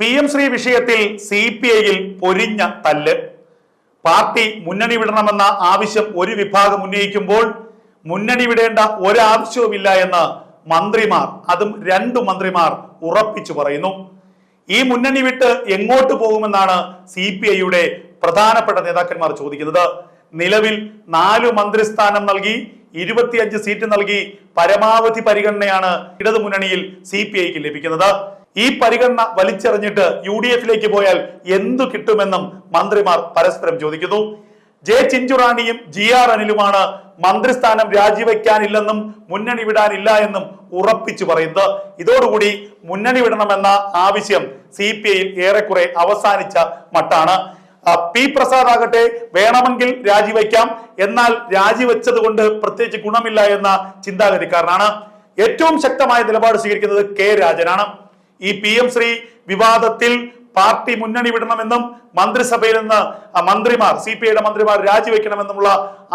P M Shri വിഷയത്തിൽ C P ഐയിൽ പൊരിഞ്ഞ തല്ല്. പാർട്ടി മുന്നണി വിടണമെന്ന ആവശ്യം ഒരു വിഭാഗം ഉന്നയിക്കുമ്പോൾ മുന്നണി വിടേണ്ട ഒരാവശ്യവുമില്ല എന്ന് മന്ത്രിമാർ അതും രണ്ടു മന്ത്രിമാർ ഉറപ്പിച്ചു പറയുന്നു. ഈ മുന്നണി വിട്ട് എങ്ങോട്ട് പോകുമെന്നാണ് സി പി ഐയുടെ പ്രധാനപ്പെട്ട നേതാക്കന്മാർ ചോദിക്കുന്നത്. നിലവിൽ നാലു മന്ത്രിസ്ഥാനം നൽകി ഇരുപത്തിയഞ്ച് സീറ്റ് നൽകി പരമാവധി പരിഗണനയാണ് ഇടതുമുന്നണിയിൽ സി പി ഐക്ക് ലഭിക്കുന്നത്. ഈ പരിഗണന വലിച്ചെറിഞ്ഞിട്ട് യു ഡി എഫിലേക്ക് പോയാൽ എന്തു കിട്ടുമെന്നും മന്ത്രിമാർ പരസ്പരം ചോദിക്കുന്നു. ജെ ചിഞ്ചുറാണിയും ജി ആർ അനിലുമാണ് മന്ത്രിസ്ഥാനം രാജിവെക്കാനില്ലെന്നും മുന്നണി വിടാനില്ല എന്നും ഉറപ്പിച്ചു പറയുന്നത്. ഇതോടുകൂടി മുന്നണി വിടണമെന്ന ആവശ്യം സി പി ഐയിൽ ഏറെക്കുറെ അവസാനിച്ച മട്ടാണ്. പി പ്രസാദ് ആകട്ടെ വേണമെങ്കിൽ രാജിവെക്കാം. എന്നാൽ രാജിവെച്ചത് കൊണ്ട് പ്രത്യേകിച്ച് ഗുണമില്ല എന്ന ചിന്താഗതിക്കാരനാണ്. ഏറ്റവും ശക്തമായ നിലപാട് സ്വീകരിക്കുന്നത് കെ രാജനാണ്. ഈ പി എം ശ്രീ വിവാദത്തിൽ പാർട്ടി മുന്നണി വിടണമെന്നും മന്ത്രിസഭയിൽ നിന്ന് മന്ത്രിമാർ സി പി ഐയുടെ മന്ത്രിമാർ രാജിവെക്കണമെന്നുമുള്ള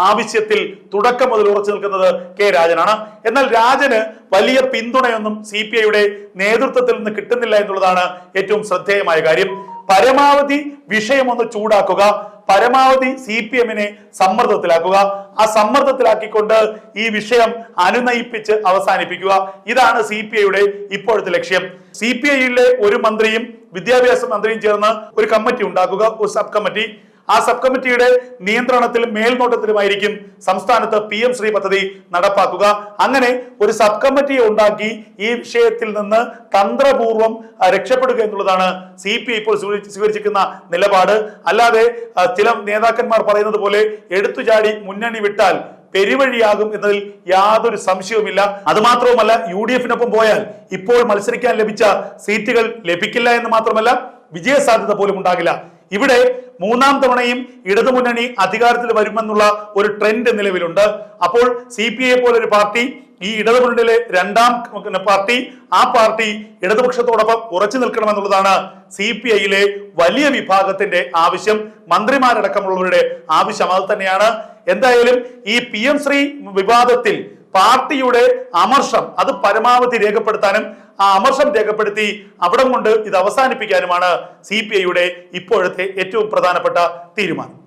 ആവശ്യത്തിൽ തുടക്കം മുതൽ ഉറച്ചു നിൽക്കുന്നത് കെ രാജനാണ്. എന്നാൽ രാജന് വലിയ പിന്തുണയൊന്നും സി പി ഐയുടെ നേതൃത്വത്തിൽ നിന്ന് കിട്ടുന്നില്ല എന്നുള്ളതാണ് ഏറ്റവും ശ്രദ്ധേയമായ കാര്യം. പരമാവധി വിഷയം ഒന്ന് ചൂടാക്കുക പരമാവധി സി പി എമ്മിനെ സമ്മർദ്ദത്തിലാക്കുക. ആ സമ്മർദ്ദത്തിലാക്കിക്കൊണ്ട് ഈ വിഷയം അനുനയിപ്പിച്ച് അവസാനിപ്പിക്കുക. ഇതാണ് സി പി ഐയുടെ ഇപ്പോഴത്തെ ലക്ഷ്യം. സി പി ഐയിലെ ഒരു മന്ത്രിയും വിദ്യാഭ്യാസ മന്ത്രിയും ചേർന്ന് ഒരു കമ്മിറ്റി ഉണ്ടാക്കുക ഒരു സബ് കമ്മിറ്റി. ആ സബ് കമ്മിറ്റിയുടെ നിയന്ത്രണത്തിലും മേൽനോട്ടത്തിലുമായിരിക്കും സംസ്ഥാനത്ത് പി എം ശ്രീ പദ്ധതി നടപ്പാക്കുക. അങ്ങനെ ഒരു സബ് കമ്മിറ്റിയെ ഉണ്ടാക്കി ഈ വിഷയത്തിൽ നിന്ന് തന്ത്രപൂർവം രക്ഷപ്പെടുക എന്നുള്ളതാണ് സി പി ഇപ്പോൾ സ്വീകരി- സ്വീകരിച്ചിരിക്കുന്ന നിലപാട്. അല്ലാതെ ചില നേതാക്കന്മാർ പറയുന്നത് പോലെ എടുത്തുചാടി മുന്നണി വിട്ടാൽ പെരുവഴിയാകും എന്നതിൽ യാതൊരു സംശയവുമില്ല. അത് മാത്രവുമല്ല യു ഡി എഫിനൊപ്പം പോയാൽ ഇപ്പോൾ മത്സരിക്കാൻ ലഭിച്ച സീറ്റുകൾ ലഭിക്കില്ല എന്ന് മാത്രമല്ല വിജയസാധ്യത പോലും ഉണ്ടാകില്ല. ഇവിടെ മൂന്നാം തവണയും ഇടതുമുന്നണി അധികാരത്തിൽ വരുമെന്നുള്ള ഒരു ട്രെൻഡ് നിലവിലുണ്ട്. അപ്പോൾ സി പി ഐ പോലൊരു പാർട്ടി ഈ ഇടതുമുന്നണിയിലെ രണ്ടാം പാർട്ടി ആ പാർട്ടി ഇടതുപക്ഷത്തോടൊപ്പം ഉറച്ചു നിൽക്കണമെന്നുള്ളതാണ് സി പി ഐയിലെ വലിയ വിഭാഗത്തിന്റെ ആവശ്യം. മന്ത്രിമാരടക്കമുള്ളവരുടെ ആവശ്യം അത് തന്നെയാണ്. എന്തായാലും ഈ പി എം ശ്രീ വിവാദത്തിൽ പാർട്ടിയുടെ അമർഷം അത് പരമാവധി രേഖപ്പെടുത്താനും ആ അമർഷം രേഖപ്പെടുത്തി അവിടം കൊണ്ട് ഇത് അവസാനിപ്പിക്കാനുമാണ് സി പി ഐയുടെ ഇപ്പോഴത്തെ ഏറ്റവും പ്രധാനപ്പെട്ട തീരുമാനം.